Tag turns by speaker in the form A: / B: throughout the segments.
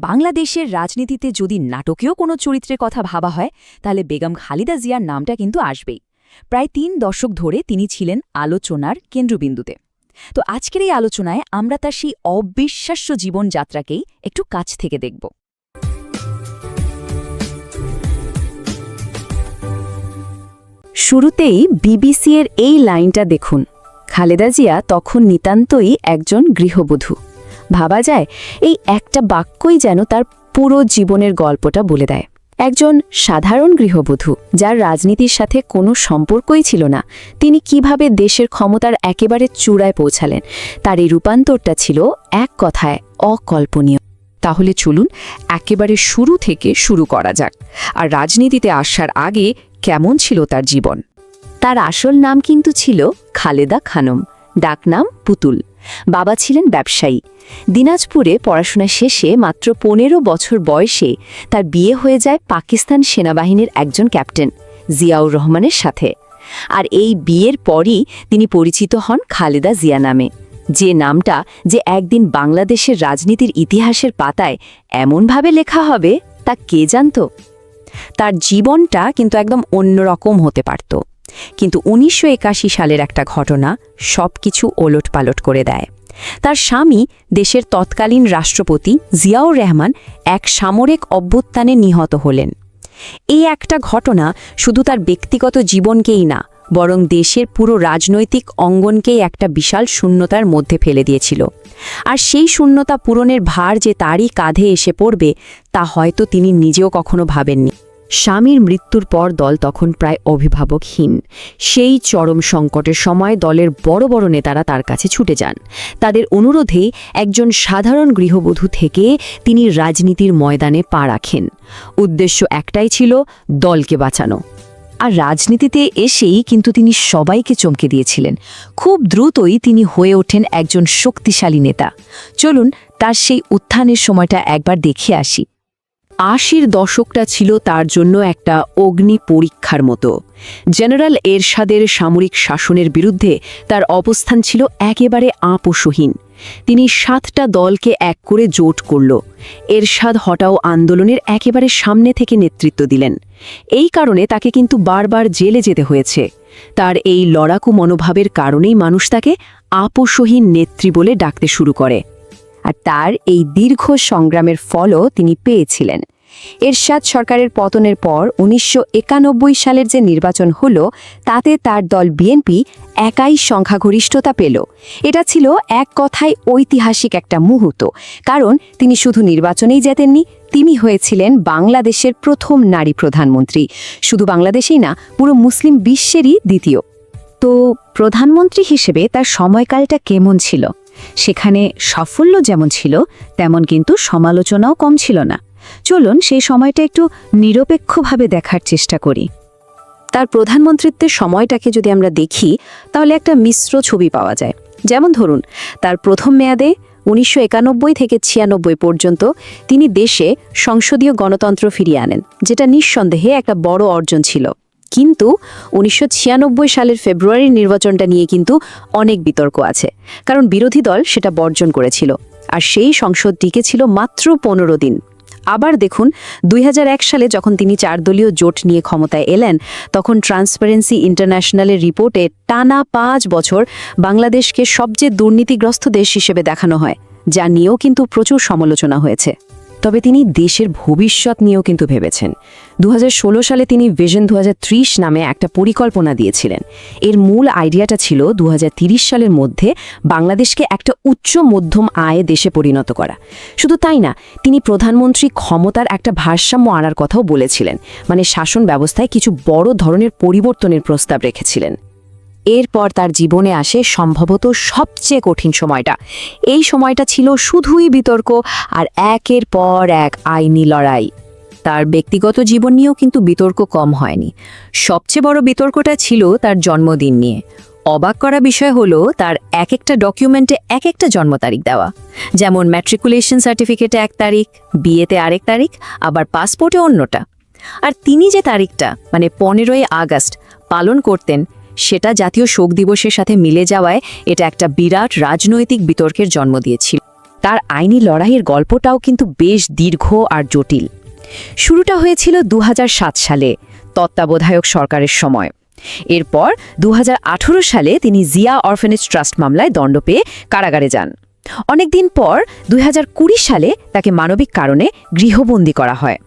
A: বাংলাদেশের রাজনীতিতে যদি নাটকীয় কোনো চরিত্রের কথা ভাবা হয়, তাহলে বেগম খালিদা জিয়ার নামটা কিন্তু আসবেই। প্রায় তিন দশক ধরে তিনি ছিলেন আলোচনার কেন্দ্রবিন্দুতে। তো আজকের এই আলোচনায় আমরা তার সেই অবিশ্বাস্য জীবনযাত্রাকেই একটু কাছ থেকে দেখব। শুরুতেই বিবিসি এর এই লাইনটা দেখুন। খালেদা জিয়া তখন নিতান্তই একজন গৃহবধূ। ভাবা যায়, এই একটা বাক্যই যেন তার পুরো জীবনের গল্পটা বলে দেয়। একজন সাধারণ গৃহবধূ, যার রাজনীতির সাথে কোনো সম্পর্কই ছিল না, তিনি কীভাবে দেশের ক্ষমতার একেবারে চূড়ায় পৌঁছালেন, তার এই রূপান্তরটা ছিল এক কথায় অকল্পনীয়।
B: তাহলে চলুন একেবারে শুরু থেকে শুরু করা যাক, আর রাজনীতিতে আসার আগে কেমন ছিল তার জীবন?
A: তার আসল নাম কিন্তু ছিল খালেদা খানম, ডাকনাম পুতুল। বাবা ছিলেন ব্যবসায়ী। দিনাজপুরে পড়াশোনা শেষে মাত্র পনেরো বছর বয়সে তার বিয়ে হয়ে যায় পাকিস্তান সেনাবাহিনীর একজন ক্যাপ্টেন, জিয়াউর রহমানের সাথে। আর এই বিয়ের পরই তিনি পরিচিত হন খালেদা জিয়া নামে। যে নামটা যে একদিন বাংলাদেশের রাজনীতির ইতিহাসের পাতায় এমনভাবে লেখা হবে, তা কে জানত? তার জীবনটা কিন্তু একদম অন্যরকম হতে পারত। কিন্তু উনিশশো একাশি সালের একটা ঘটনা সব কিছু ওলট পালট করে দেয়। তার স্বামী দেশের তৎকালীন রাষ্ট্রপতি জিয়াউর রহমান এক সামরিক অভ্যুত্থানে নিহত হলেন। এই একটা ঘটনা শুধু তার ব্যক্তিগত জীবনকেই না, বরং দেশের পুরো রাজনৈতিক অঙ্গনকেই একটা বিশাল শূন্যতার মধ্যে ফেলে দিয়েছিল। আর সেই শূন্যতা পূরণের ভার যে তারই কাঁধে এসে পড়বে, তা হয়তো তিনি নিজেও কখনো ভাবেননি। স্বামীর মৃত্যুর পর দল তখন প্রায় অভিভাবকহীন। সেই চরম সংকটের সময় দলের বড় বড় নেতারা তার কাছে ছুটে যান। তাদের অনুরোধে একজন সাধারণ গৃহবধূ থেকে তিনি রাজনীতির ময়দানে পা রাখেন। উদ্দেশ্য একটাই ছিল দলকে বাঁচানো। আর রাজনীতিতে এসেই কিন্তু তিনি সবাইকে চমকে দিয়েছিলেন। খুব দ্রুতই তিনি হয়ে ওঠেন একজন শক্তিশালী নেতা। চলুন তার সেই উত্থানের সময়টা একবার দেখে আসি। আশির দশকটা ছিল তার জন্য একটা অগ্নি পরীক্ষার মতো। জেনারেল এরশাদের সামরিক শাসনের বিরুদ্ধে তার অবস্থান ছিল একেবারে আপোষহীন। তিনি সাতটা দলকে এক করে জোট করল। এরশাদ হটাও আন্দোলনের একেবারে সামনে থেকে নেতৃত্ব দিলেন। এই কারণে তাকে কিন্তু বারবার জেলে যেতে হয়েছে। তার এই লড়াকু মনোভাবের কারণেই মানুষ তাকে আপোষহীন নেত্রী বলে ডাকতে শুরু করে। আর তার এই দীর্ঘ সংগ্রামের ফলও তিনি পেয়েছিলেন। এরশাদ সরকারের পতনের পর উনিশশো একানব্বই সালের যে নির্বাচন হল, তাতে তার দল বিএনপি একাই সংখ্যাগরিষ্ঠতা পেল। এটা ছিল এক কথায় ঐতিহাসিক একটা মুহূর্ত, কারণ তিনি শুধু নির্বাচনেই যেতেননি তিনি হয়েছিলেন বাংলাদেশের প্রথম নারী প্রধানমন্ত্রী। শুধু বাংলাদেশেই না, পুরো মুসলিম বিশ্বেরই দ্বিতীয়। তো প্রধানমন্ত্রী হিসেবে তার সময়কালটা কেমন ছিল? সেখানে সাফল্য যেমন ছিল, তেমন কিন্তু সমালোচনাও কম ছিল না। চলুন সেই সময়টা একটু নিরপেক্ষভাবে দেখার চেষ্টা করি। তার প্রধানমন্ত্রিত্বের সময়টাকে যদি আমরা দেখি, তাহলে একটা মিশ্র ছবি পাওয়া যায়। যেমন ধরুন, তার প্রথম মেয়াদে উনিশশো একানব্বই থেকে ছিয়ানব্বই পর্যন্ত তিনি দেশে সংসদীয় গণতন্ত্র ফিরিয়ে আনেন, যেটা নিঃসন্দেহে একটা বড় অর্জন ছিল। কিন্তু উনিশশো ছিয়ানব্বই সালের ফেব্রুয়ারির নির্বাচনটা নিয়ে কিন্তু অনেক বিতর্ক আছে। কারণ বিরোধী দল সেটা বর্জন করেছিল। আর সেই সংসদ টিকেছিল মাত্র পনেরো দিন। আবার দেখুন, দুই হাজার এক সালে যখন তিনি চারদলীয় জোট নিয়ে ক্ষমতায় এলেন, তখন ট্রান্সপারেন্সি ইন্টারন্যাশনালের রিপোর্টে টানা পাঁচ বছর বাংলাদেশকে সবচেয়ে দুর্নীতিগ্রস্ত দেশ হিসেবে দেখানো হয়, যা নিয়েও কিন্তু প্রচুর সমালোচনা হয়েছে। তবে তিনি দেশের ভবিষ্যৎ নিয়েও কিন্তু ভেবেছেন। দু হাজার ষোলো সালে তিনি ভিশন দু নামে একটা পরিকল্পনা দিয়েছিলেন। এর মূল আইডিয়াটা ছিল দু সালের মধ্যে বাংলাদেশকে একটা উচ্চ মধ্যম আয়ে দেশে পরিণত করা। শুধু তাই না, তিনি প্রধানমন্ত্রী ক্ষমতার একটা ভারসাম্য আনার কথাও বলেছিলেন। মানে শাসন ব্যবস্থায় কিছু বড় ধরনের পরিবর্তনের প্রস্তাব রেখেছিলেন। এরপর তার জীবনে আসে সম্ভবত সবচেয়ে কঠিন সময়টা। এই সময়টা ছিল শুধুই বিতর্ক আর একের পর এক আইনি লড়াই। তার ব্যক্তিগত জীবন নিয়েও কিন্তু বিতর্ক কম হয়নি। সবচেয়ে বড় বিতর্কটা ছিল তার জন্মদিন নিয়ে। অবাক করা বিষয় হলো তার এক একটা ডকুমেন্টে এক একটা জন্ম তারিখ দেওয়া। যেমন ম্যাট্রিকুলেশন সার্টিফিকেটে এক তারিখ, বিয়েতে আরেক তারিখ, আবার পাসপোর্টে অন্যটা। আর তিনি যে তারিখটা মানে পনেরোই আগস্ট, পালন করতেন সেটা জাতীয় শোক দিবসের সাথে মিলে যাওয়ায় এটা একটা বিরাট রাজনৈতিক বিতর্কের জন্ম দিয়েছিল।
B: তার আইনি লড়াইয়ের গল্পটাও কিন্তু বেশ দীর্ঘ আর জটিল। শুরুটা হয়েছিল দু হাজার সাত সালে, তত্ত্বাবধায়ক সরকারের সময়। এরপর দু হাজার আঠেরো সালে তিনি জিয়া অরফেনেজ ট্রাস্ট মামলায় দণ্ড পেয়ে কারাগারে যান। অনেকদিন পর দু হাজার কুড়ি সালে তাকে মানবিক কারণে গৃহবন্দী করা হয়।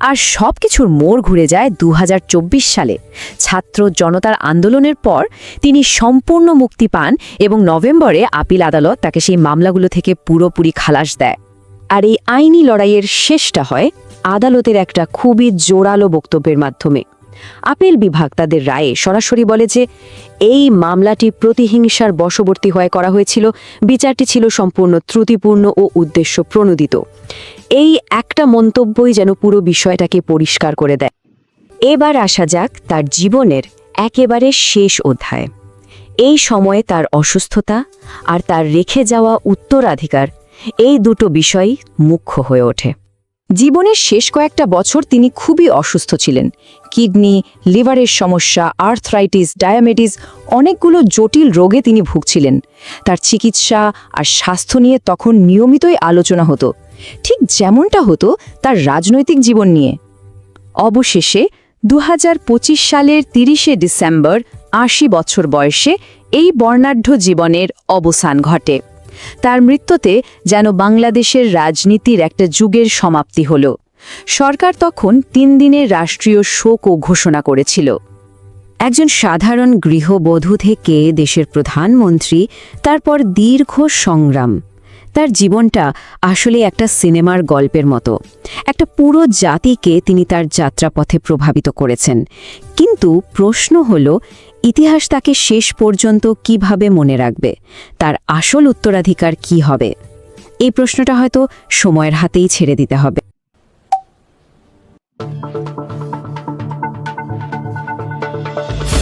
B: আর সব কিছুর মোড় ঘুরে যায় দু হাজার চব্বিশ সালে। ছাত্র জনতার আন্দোলনের পর তিনি সম্পূর্ণ মুক্তি পান এবং নভেম্বরে আপিল আদালত তাকে সেই মামলাগুলো থেকে পুরোপুরি খালাস দেয়।
A: আর এই আইনি লড়াইয়ের শেষটা হয় আদালতের একটা খুবই জোরালো বক্তব্যের মাধ্যমে। আপিল বিভাগ তাদের রায়ে সরাসরি বলে যে, এই মামলাটি প্রতিহিংসার বশবর্তী হয়ে করা হয়েছিল, বিচারটি ছিল সম্পূর্ণ ত্রুটিপূর্ণ ও উদ্দেশ্য প্রণোদিত। এই একটা মন্তব্যই যেন পুরো বিষয়টাকে পরিষ্কার করে দেয়। এবার আসা যাক তার জীবনের একেবারে শেষ অধ্যায়। এই সময়ে তার অসুস্থতা আর তার রেখে যাওয়া উত্তরাধিকার, এই দুটো বিষয় মুখ্য হয়ে ওঠে।
B: জীবনের শেষ কয়েকটা বছর তিনি খুবই অসুস্থ ছিলেন। কিডনি, লিভারের সমস্যা, আর্থরাইটিস, ডায়াবেটিস, অনেকগুলো জটিল রোগে তিনি ভুগছিলেন। তার চিকিৎসা আর স্বাস্থ্য নিয়ে তখন নিয়মিতই আলোচনা হতো। ঠিক যেমনটা হতো তার রাজনৈতিক জীবন নিয়ে। অবশেষে দু হাজার পঁচিশ সালের তিরিশে ডিসেম্বর আশি বছর বয়সে এই বর্ণাঢ্য জীবনের অবসান ঘটে। তার মৃত্যুতে যেন বাংলাদেশের রাজনীতির একটা যুগের সমাপ্তি হল। সরকার তখন তিন দিনের রাষ্ট্রীয় শোকও ঘোষণা করেছিল। একজন সাধারণ গৃহবধূ থেকে দেশের প্রধানমন্ত্রী, তারপর দীর্ঘ সংগ্রাম। তার জীবনটা আসলে একটা সিনেমার গল্পের মতো। একটা পুরো জাতিকে তিনি তার যাত্রাপথে প্রভাবিত করেছেন। কিন্তু প্রশ্ন হল, ইতিহাস তাকে শেষ পর্যন্ত কীভাবে মনে রাখবে? তার আসল উত্তরাধিকার কি হবে? এই প্রশ্নটা হয়তো সময়ের হাতেই ছেড়ে দিতে হবে।